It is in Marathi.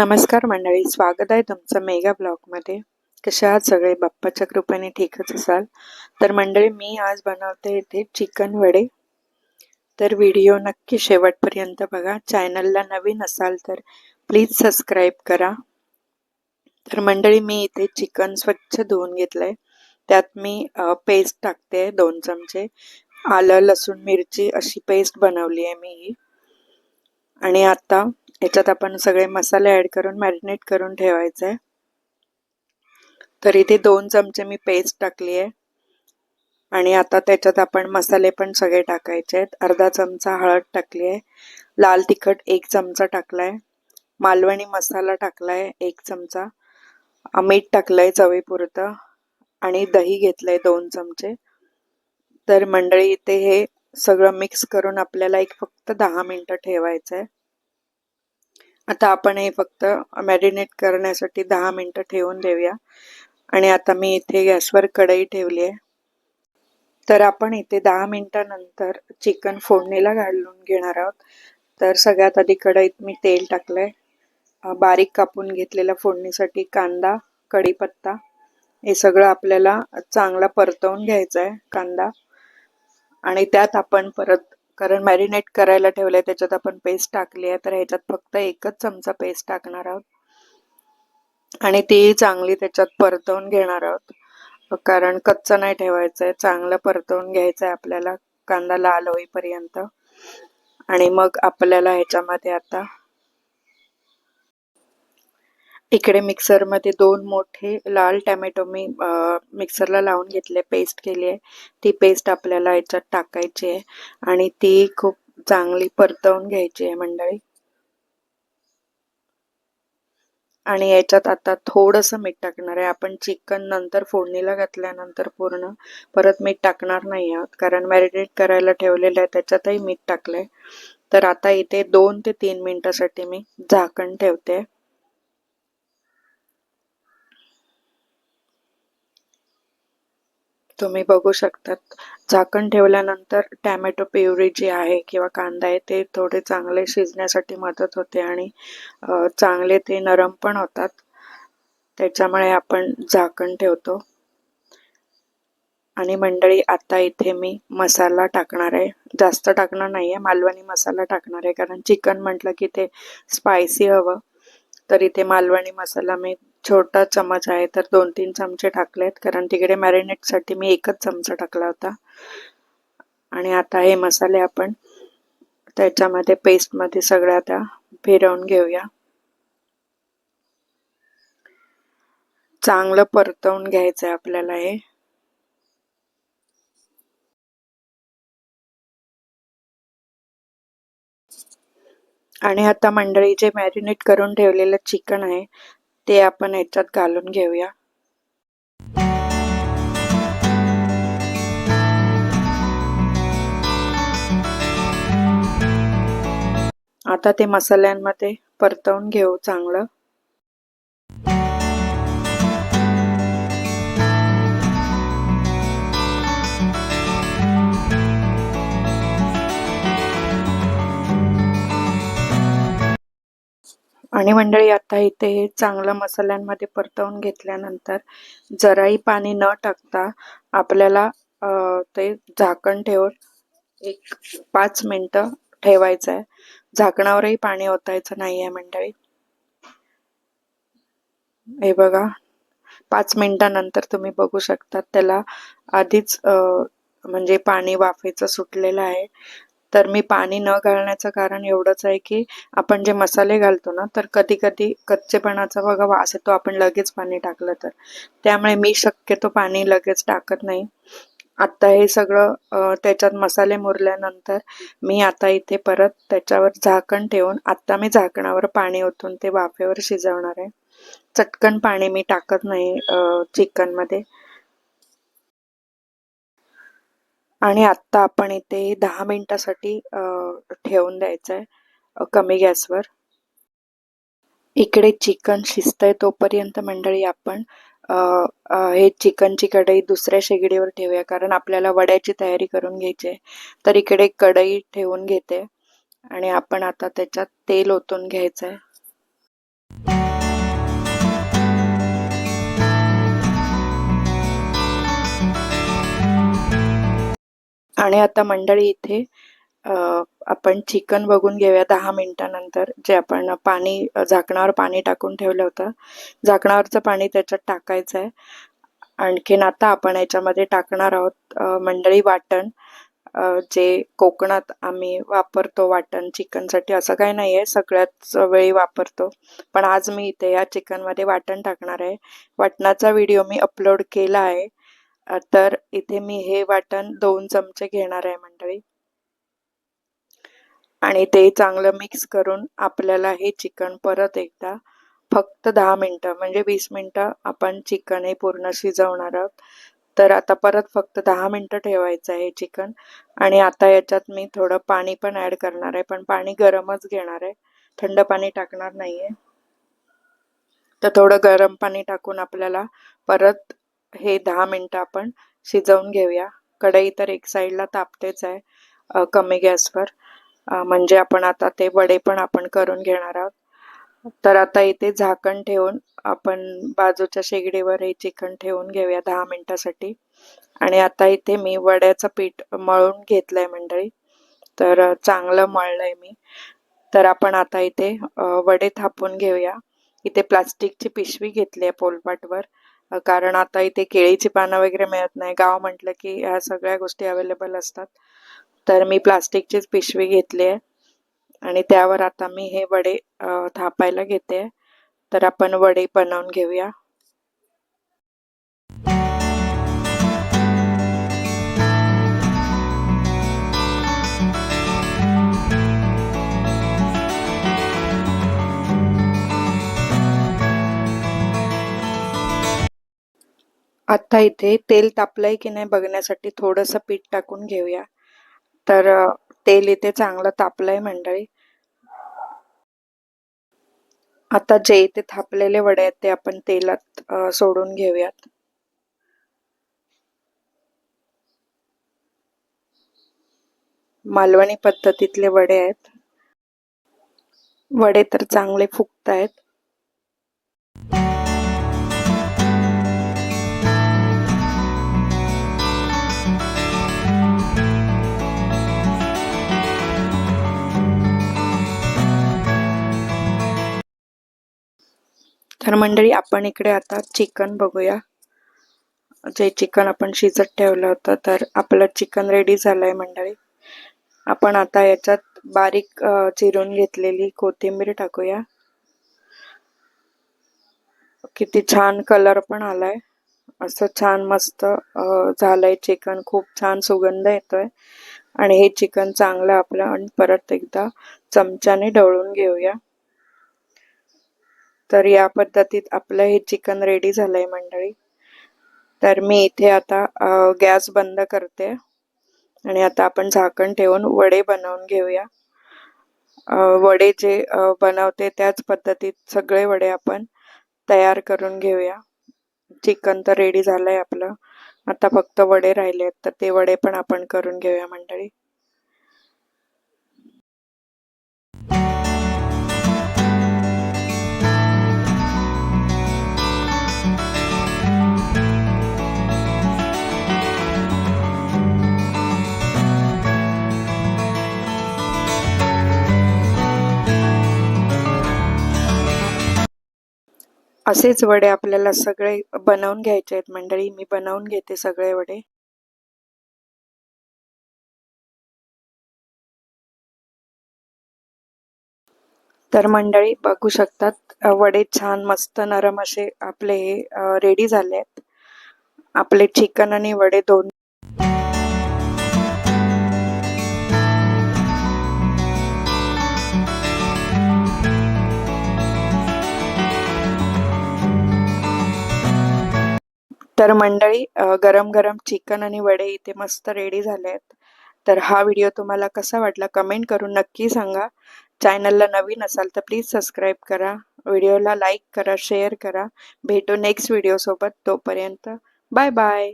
नमस्कार मंडळी स्वागत आहे तुमचं मेगा ब्लॉगमध्ये. कशा आहात सगळे? बाप्पाच्या कृपेने ठीकच असाल. तर मंडळी मी आज बनवते इथे चिकन वडे. तर व्हिडिओ नक्की शेवटपर्यंत बघा. चॅनलला नवीन असाल तर प्लीज सबस्क्राईब करा. तर मंडळी मी इथे चिकन स्वच्छ धुवून घेतलंय. त्यात मी पेस्ट टाकते दोन चमचे. आलं लसूण मिरची अशी पेस्ट बनवली आहे मी ही. आणि आता याच्यात आपण सगळे मसाले ॲड करून मॅरिनेट करून ठेवायचे आहे तर इथे दोन चमचे मी पेस्ट टाकली आहे. आणि आता त्याच्यात आपण मसाले पण सगळे टाकायचे आहेत. अर्धा चमचा हळद टाकली आहे. लाल तिखट एक चमचा टाकला आहे मालवणी मसाला टाकला आहे एक चमचा. मीठ आहे चवीपुरतं. आणि दही घेतलं आहे दोन चमचे. तर मंडळी इथे हे सगळं मिक्स करून आपल्याला एक फक्त दहा मिनटं ठेवायचं आहे आता आपण हे फक्त मॅरिनेट करण्यासाठी दहा मिनटं ठेवून देऊया. आणि आता मी इथे गॅसवर कढई ठेवली आहे. तर आपण इथे दहा मिनटानंतर चिकन फोडणीला घालून घेणार आहोत. तर सगळ्यात आधी कढईत मी तेल टाकलंय. बारीक कापून घेतलेला फोडणीसाठी कांदा कढीपत्ता हे सगळं आपल्याला चांगला परतवून घ्यायचं आहे कांदा. आणि त्यात आपण परत कारण मॅरिनेट करायला ठेवलंय त्याच्यात आपण पेस्ट टाकली आहे तर ह्याच्यात फक्त एकच चमचा पेस्ट टाकणार आहोत. आणि ती चांगली त्याच्यात परतवून घेणार आहोत. कारण कच्चं नाही ठेवायचं आहे चांगलं परतवून घ्यायचं आहे आपल्याला कांदा लाल होईपर्यंत. आणि मग आपल्याला ह्याच्यामध्ये आता इकडे मिक्सरमध्ये दोन मोठे लाल टॅमॅटो मी मिक्सरला लावून घेतले पेस्ट केली आहे. ती पेस्ट आपल्याला याच्यात टाकायची आहे आणि ती खूप चांगली परतवून घ्यायची आहे मंडळी. आणि याच्यात आता थोडंसं मीठ टाकणार आहे. आपण चिकन नंतर फोडणीला घातल्यानंतर पूर्ण परत मीठ टाकणार नाही आहोत. कारण मॅरिनेट करायला ठेवलेलं आहे त्याच्यातही मीठ टाकलंय. तर आता इथे दोन ते तीन मिनिटासाठी मी झाकण ठेवते. तुम्ही बघू शकतात. झाकण ठेवल्यानंतर टॅमॅटो प्युरी जी आहे किंवा कांदा आहे ते थोडे चांगले शिजण्यासाठी मदत होते आणि चांगले ते नरम पण होतात. त्याच्यामुळे आपण झाकण ठेवतो. आणि मंडळी आता इथे मी मसाला टाकणार आहे. जास्त टाकणार नाही आहे मालवणी मसाला टाकणार आहे. कारण चिकन म्हटलं की ते स्पायसी हवं. तर इथे मालवणी मसाला मी छोटा चमच आहे तर दोन तीन चमचे टाकलेत. कारण तिकडे मॅरिनेटसाठी मी एकच चमचा टाकला होता. आणि आता हे मसाले आपण त्याच्यामध्ये पेस्टमध्ये सगळ्या त्या फिरवून घेऊया. चांगलं परतवून घ्यायचं आहे आपल्याला हे. आणि आता मंडळी जे मॅरिनेट करून ठेवलेलं चिकन आहे ते आपण याच्यात घालून घेऊया. आता ते मसाल्यांमध्ये परतवून घेऊ चांगलं. आणि मंडळी आता इथे हे चांगलं मसाल्यांमध्ये परतवून घेतल्यानंतर जराही पाणी न टाकता आपल्याला ते झाकण ठेवून एक पाच मिनटं ठेवायचं आहे झाकणावरही पाणी ओतायचं नाही आहे मंडळी. हे बघा पाच मिनिटानंतर तुम्ही बघू शकता त्याला आधीच म्हणजे पाणी वाफेचं सुटलेलं आहे. तर मी पाणी न घालण्याचं कारण एवढंच आहे की आपण जे मसाले घालतो ना तर कधी कधी कच्चेपणाचा बघा वास येतो आपण लगेच पाणी टाकलं तर. त्यामुळे मी शक्यतो पाणी लगेच टाकत नाही. आत्ता हे सगळं त्याच्यात मसाले मुरल्यानंतर मी आता इथे परत त्याच्यावर झाकण ठेवून आत्ता मी झाकणावर पाणी ओतून ते वाफेवर शिजवणार आहे. चटकन पाणी मी टाकत नाही चिकनमध्ये. आणि आत्ता आपण इथे दहा मिनिटासाठी ठेवून द्यायचं आहे कमी गॅसवर. इकडे चिकन शिजतंय तोपर्यंत मंडळी आपण हे चिकनची कढई दुसऱ्या शेगडीवर ठेवूया कारण आपल्याला वड्याची तयारी करून घ्यायची आहे. तर इकडे कढई ठेवून घेते. आणि आपण आता त्याच्यात तेल ओतून घ्यायचं आहे आणि आता मंडळी इथे आपण चिकन बघून घेऊया दहा मिनिटानंतर जे आपण पाणी झाकणावर पाणी टाकून ठेवलं होतं. झाकणावरचं पाणी त्याच्यात टाकायचं आहे आणखीन आता आपण याच्यामध्ये टाकणार आहोत मंडळी वाटण. जे कोकणात आम्ही वापरतो वाटण चिकनसाठी असं काही नाही आहे सगळ्याच वेळी वापरतो. पण आज मी इथे या चिकनमध्ये वाटण टाकणार आहे. वाटणाचा व्हिडिओ मी अपलोड केला आहे. तर इथे मी हे वाटण दोन चमचे घेणार आहे मंडळी. आणि ते चांगलं मिक्स करून आपल्याला हे चिकन परत एकदा फक्त दहा मिनटं म्हणजे वीस मिनटं आपण चिकन हे पूर्ण शिजवणार आहोत. तर आता परत फक्त दहा मिनटं ठेवायचं आहे चिकन. आणि आता याच्यात मी थोडं पाणी पण ॲड करणार आहे पण पाणी गरमच घेणार आहे. थंड पाणी टाकणार नाही आहे तर थोडं गरम पाणी टाकून आपल्याला परत हे दहा मिनटं आपण शिजवून घेऊया. कढई तर एक साईडला तापतेच आहे कमी गॅसवर. म्हणजे आपण आता ते वडे पण आपण करून घेणार आहोत. तर आता इथे झाकण ठेवून आपण बाजूच्या शेगडीवर हे चिकन ठेवून घेऊया दहा मिनटासाठी. आणि आता इथे मी वड्याचं पीठ मळून घेतलंय मंडळी. तर चांगलं मळलंय मी. तर आपण आता इथे वडे थापून घेऊया. इथे प्लास्टिकची पिशवी घेतली आहे पोलपाटवर. कारण आता इथे केळीची पानं वगैरे मिळत नाही. गाव म्हटलं की ह्या सगळ्या गोष्टी अवेलेबल असतात. तर मी प्लास्टिकचीच पिशवी घेतली आहे. आणि त्यावर आता मी हे वडे थापायला घेते तर आपण वडे बनवून घेऊया. आता इथे तेल तापलंय की नाही बघण्यासाठी थोडंसं पीठ टाकून घेऊया. तर तेल इथे चांगलं तापलंय मंडळी. आता जे इथे थापलेले वडे आहेत ते आपण तेलात सोडून घेऊयात. मालवणी पद्धतीतले वडे आहेत. वडे तर चांगले फुगतायत. तर मंडळी आपण इकडे आता चिकन बघूया. जे चिकन आपण शिजत ठेवलं होतं तर आपलं चिकन रेडी झालं आहे मंडळी. आपण आता याच्यात बारीक चिरून घेतलेली कोथिंबीर टाकूया. किती छान कलर पण आलाय. असं छान मस्त झालंय चिकन. खूप छान सुगंध येतोय. आणि हे चिकन चांगलं आपलं आणि परत एकदा चमच्याने ढवळून घेऊया. तर या पद्धतीत आपलं हे चिकन रेडी झालंय मंडळी. तर मी इथे आता गॅस बंद करते. आणि आता आपण झाकण ठेवून वडे बनवून घेऊया. वडे जे बनवते त्याच पद्धतीत सगळे वडे आपण तयार करून घेऊया. चिकन तर रेडी झालंय आपलं. आता फक्त वडे राहिले आहेत तर ते वडे पण आपण करून घेऊया मंडळी. असेच वडे आपल्याला सगळे बनवून घ्यायचे आहेत. मंडळी मी बनवून घेते सगळे वडे. तर मंडळी बघू शकतात वडे छान मस्त नरम असे आपले हे रेडी झाले आहेत. आपले चिकन आणि वडे दोन तर मंडळी गरम गरम चिकन आणि वडे इथे मस्त रेडी झाले आहेत तर हा व्हिडिओ तुम्हाला कसा वाटला कमेंट करून नक्की सांगा. चॅनलला नवीन असाल तर प्लीज सबस्क्राईब करा. व्हिडिओला लाईक करा शेअर करा. भेटू नेक्स्ट व्हिडिओसोबत तोपर्यंत. Bye bye